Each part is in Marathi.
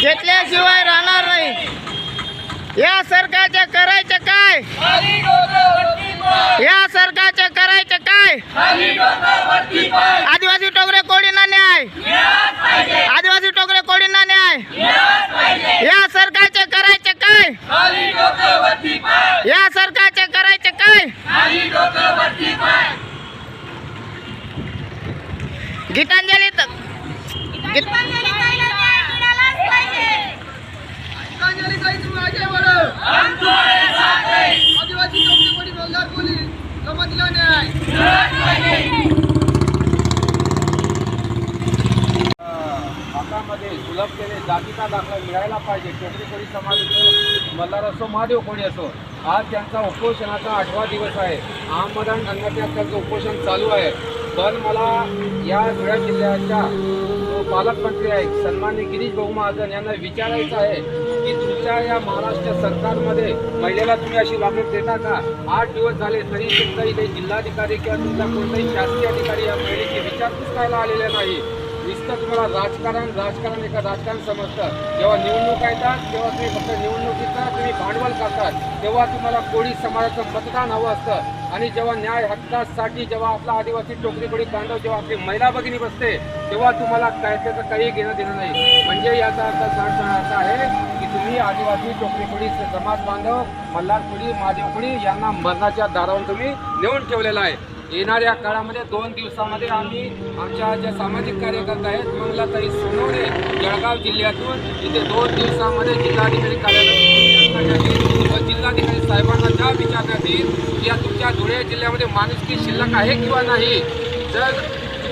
घेतल्याशिवाय राहणार नाही. या सरकारच्या करायचं काय? या सरकारचं करायचं काय? आदिवासी टोकरे कोडीना न्याय. आदिवासी टोकरे कोडीना न्याय. या सरकारचे करायचं काय? या सरकारचे करायचं काय? गीतांजली गीतांजली जातीचा दाखला मिळायला पाहिजे. कोकणी कोळी समाज मल्हार असो महादेव कोळी असो आज त्यांचा उपोषणाचा आठवा दिवस आहे. अहमदान संघटनेत त्यांचं उपोषण चालू आहे. पण मला या धुळ्या जिल्ह्याच्या जो पालकमंत्री आहे सन्मान्य गिरीश भाऊ महाजन यांना विचारायचं आहे की तुमच्या या महाराष्ट्र सरकारमध्ये महिलेला तुम्ही अशी वागणूक देता का? आठ दिवस झाले तरी तुमचा इथे जिल्हाधिकारी किंवा तुमचा कोणताही शासकीय अधिकारी या महिलेची विचारपूस करायला आलेले नाही. नुसतं तुम्हाला राजकारण राजकारण एका राजकारण समजतं. जेव्हा निवडणूक येतात तेव्हा तुम्ही फक्त निवडणुकीचं तुम्ही भांडवल करतात. तेव्हा तुम्हाला कोळी समाजाचं मतदान हवं असतं. आणि जेव्हा न्याय हक्कासाठी जेव्हा आपला आदिवासी टोकरी कोळी बांधव जेव्हा आपली महिला भगिनी बसते तेव्हा तुम्हाला काय त्याचं काही घेणं देणं नाही. म्हणजे याचा अर्थ असा असा आहे की तुम्ही आदिवासी टोकरी समाज बांधव मल्हार कोळी यांना मरणाच्या दारावर तुम्ही नेऊन ठेवलेला आहे. येणाऱ्या काळामध्ये दोन दिवसामध्ये आम्ही आमच्या ज्या सामाजिक कार्यकर्ता आहेत मंगलाताई सोनवणे जळगाव जिल्ह्यातून इथे दोन दिवसामध्ये जिल्हाधिकारी कार्यालय व जिल्हाधिकारी साहेबांना ज्या विचारण्यात येईल. की या तुमच्या धुळे जिल्ह्यामध्ये माणुसकी शिल्लक आहे किंवा नाही? जर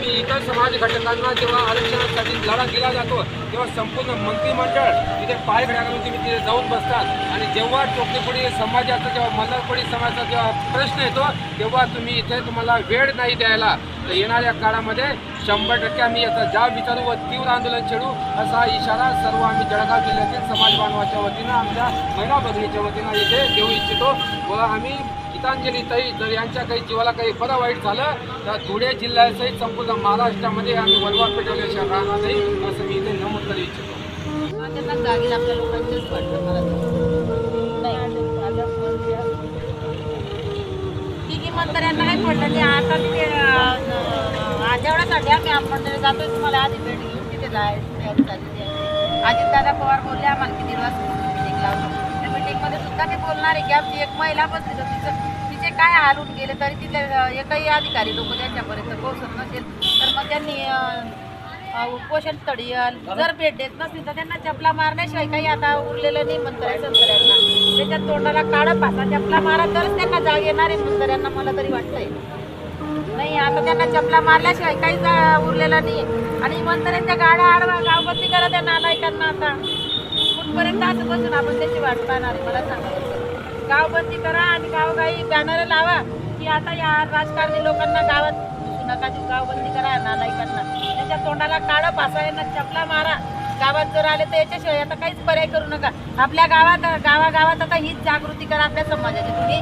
आणि इतर समाज घटकांना जेव्हा आरक्षणासाठी लढा दिला जातो तेव्हा संपूर्ण मंत्रिमंडळ तिथे पाय घड्या तुम्ही तिथे जाऊन बसतात. आणि जेव्हा टोकेपुडी समाजाचा जेव्हा मल्हारपुडी समाजाचा जेव्हा प्रश्न येतो तेव्हा तुम्ही इथे तुम्हाला वेळ नाही द्यायला. तर येणाऱ्या काळामध्ये शंभर टक्के आम्ही याचा जाब विचारू व तीव्र आंदोलन छेडू असा इशारा सर्व आम्ही जळगाव जिल्ह्यातील समाज बांधवाच्या वतीनं आमच्या महिला भगिनीच्या वतीनं इथे देऊ इच्छितो व आम्ही गीतांजली ताई जर यांच्या काही जीवाला काही बरं वाईट झालं तर धुळे जिल्ह्यासहित संपूर्ण महाराष्ट्रामध्ये आम्ही वनवाद पेटवल्याशिवाय राहणार नाही असं मी इथे नमूद करू इच्छितो. त्यांना जागेल आपल्या लोकांचंच वाटतं मला. नाही. मंत्र्यांना काही पडलं नाही आता तिथे अं, आम्ही मंदिर जातोय. तुम्हाला आधी भेट घेऊन तिथे जायचं अजित दादा पवार बोलले आम्हाला किती दीड वाजता मीटिंगमध्ये सुद्धा ते बोलणार आहे की आमची एक महिला बसली तर तिचं तिचे काय हालून गेले तरी तिथे एकही अधिकारी लोक त्यांच्यापर्यंत पोहोचत नसेल. तर मग त्यांनी पोषण स्थळी जर भेट देत नसली तर त्यांना चपला मारण्याशिवाय काही आता उरलेलं नाही मंत्र्या संत्र्यांना त्याच्या तोंडाला काळा पासा चपला मारा तरच त्यांना जाग येणार आहे मंत्र्यांना मला तरी वाटतंय. नाही आता त्यांना चपला मारल्याशिवाय काही जा- उरलेलं नाही आणि मंत्र्यांच्या गाड्या आडवा गावबत्ती करा त्या नालायकांना आता. कुठपर्यंत असं बसून आपण त्याची वाट पाहणार आहे मला सांगा. गावबंदी करा आणि गावगाई बॅनर लावा की आता या राजकारणी लोकांना गावात नका देऊ गावबंदी करा नालायकांना त्यांच्या तोंडाला काळं पासा चपला मारा. गावात जर आले तर याच्याशिवाय आता काहीच पर्याय करू नका. आपल्या गावात गावागावात आता हीच जागृती करा आपल्या समाजाची तुम्ही.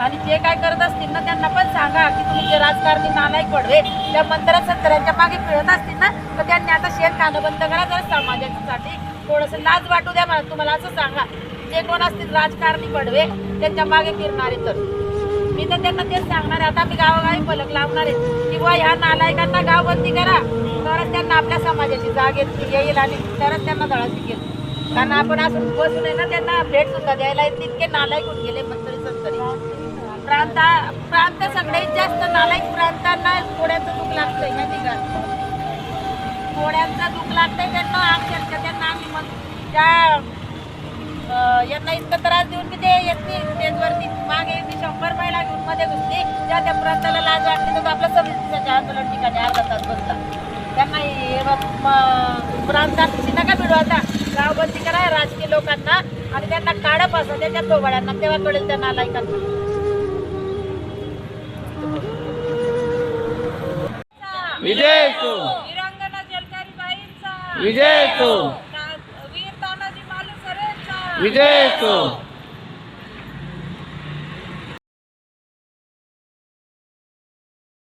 आणि जे काय करत असतील ना त्यांना पण सांगा की तुम्ही जे राजकारणी नालायक पडवे त्या मंत्र्या संत्र्यांच्या मागे फिरत असतील ना तर त्यांनी आता शेत खाणं बंद करा जर समाजासाठी. थोडंसं लाज वाटू द्या मला तुम्हाला असं सांगा. जे कोण असतील राजकारणी पडवे त्यांच्या मागे फिरणारे तर. मी तर त्यांना तेच सांगणार आहे आता मी गावोगावी फलक लावणार आहे. किंवा ह्या नालायकांना गावबंदी करा. तरच त्यांना आपल्या समाजाची जागेत येईल आणि तरच त्यांना दळा शिकेल कारण आपण असं बसून आहे ना त्यांना भेट सुद्धा द्यायला येत इतके नालायक होऊन गेले मंत्री संतरी प्रांता प्रांत सगळ्यात जास्त नालायक प्रांतांना कोड्याचं दुःख लागतं ह्या ठिकाणी. घोड्यांचा दुख लागतंय त्यांना अक्षरशः त्यांना आम्ही मग त्या यांना इतकं त्रास देऊन मी ते येते स्टेजवरती मागे मी शंभर महिला घेऊन मध्ये घुसली. ज्या त्या प्रांताला लाज वाटली तर आपलं सव्वीस दिवसाच्या आंदोलन ठिकाणी अर्धा तास बसला. त्यांना हे प्रांतात नका मिळू आता? गावबंदी करा राजकीय लोकांना. आणि त्यांना काढा असं त्याच्या तोबाड्यांना तेव्हा कळेल त्यांना लायकांना विजय असो विजय विजय असो